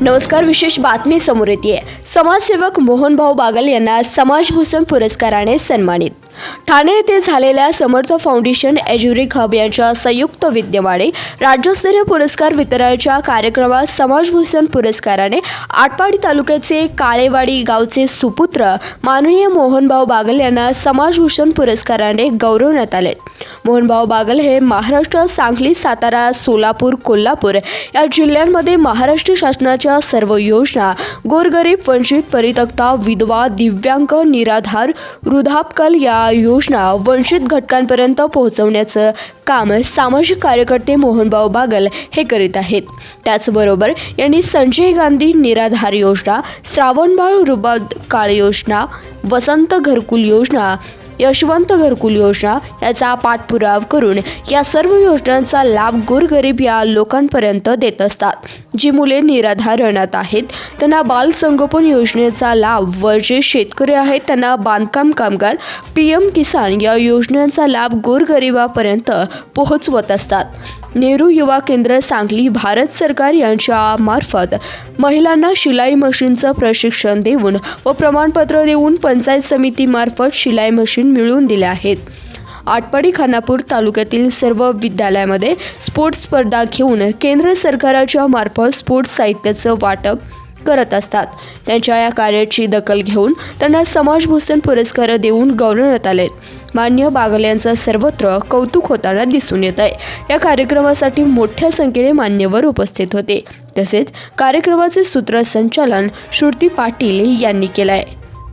नमस्कार विशेष बातमी समोर येते. समाजसेवक मोहनभाऊ बागल यांना समाजभूषण पुरस्काराने सन्मानित. ठाणे येथे झालेल्या समर्थ फाउंडेशन एज्युरिक हब यांच्या संयुक्त विद्यमाने राज्यस्तरीय पुरस्कार वितरणाच्या कार्यक्रमात समाजभूषण पुरस्काराने आटपाडी तालुक्याचे काळेवाडी गावचे सुपुत्र माननीय मोहनभाऊ बागल यांना समाजभूषण पुरस्काराने गौरवण्यात आले. मोहनभाऊ बागल हे महाराष्ट्र सांगली सातारा सोलापूर कोल्हापूर या जिल्ह्यांमध्ये महाराष्ट्र शासनाच्या सर्व योजना गोरगरीब वंचित परितक्ता विधवा दिव्यांग निराधार वृद्धापकल या योजना वंचित घटकांपर्यंत पोहोचवण्याचं काम सामाजिक कार्यकर्ते मोहनभाऊ बागल हे करीत आहेत. त्याचबरोबर यांनी संजय गांधी निराधार योजना श्रावणबाळ रुबाद काळ योजना वसंत घरकुल योजना यशवंत घरकुल योजना याचा पाठपुरावा करून या सर्व योजनांचा लाभ गोरगरीब या लोकांपर्यंत देत असतात. जी मुले निराधार अनाथ आहेत त्यांना बाल संगोपन योजनेचा लाभ व जे शेतकरी आहेत त्यांना बांधकाम कामगार पी एम किसान या योजनांचा लाभ गोरगरिबापर्यंत पोहोचवत असतात. नेहरू युवा केंद्र सांगली भारत सरकार यांच्या मार्फत महिलांना शिलाई मशीनचं प्रशिक्षण देऊन व प्रमाणपत्र देऊन पंचायत समितीमार्फत शिलाई मशीन मशीन मिळवून दिल्या आहेत. आटपाडी खानापूर तालुक्यातील सर्व विद्यालयामध्ये स्पोर्ट्स स्पर्धा घेऊन केंद्र सरकाराच्या मार्फत स्पोर्ट्स साहित्याचं वाटप करत असतात. त्यांच्या या कार्याची दखल घेऊन त्यांना समाजभूषण पुरस्कार देऊन गौरवण्यात आले. मान्य बागल यांचं सर्वत्र कौतुक होताना दिसून येत आहे. या कार्यक्रमासाठी मोठ्या संख्येने मान्यवर उपस्थित होते. तसेच कार्यक्रमाचे सूत्रसंचालन श्रुती पाटील यांनी केलं आहे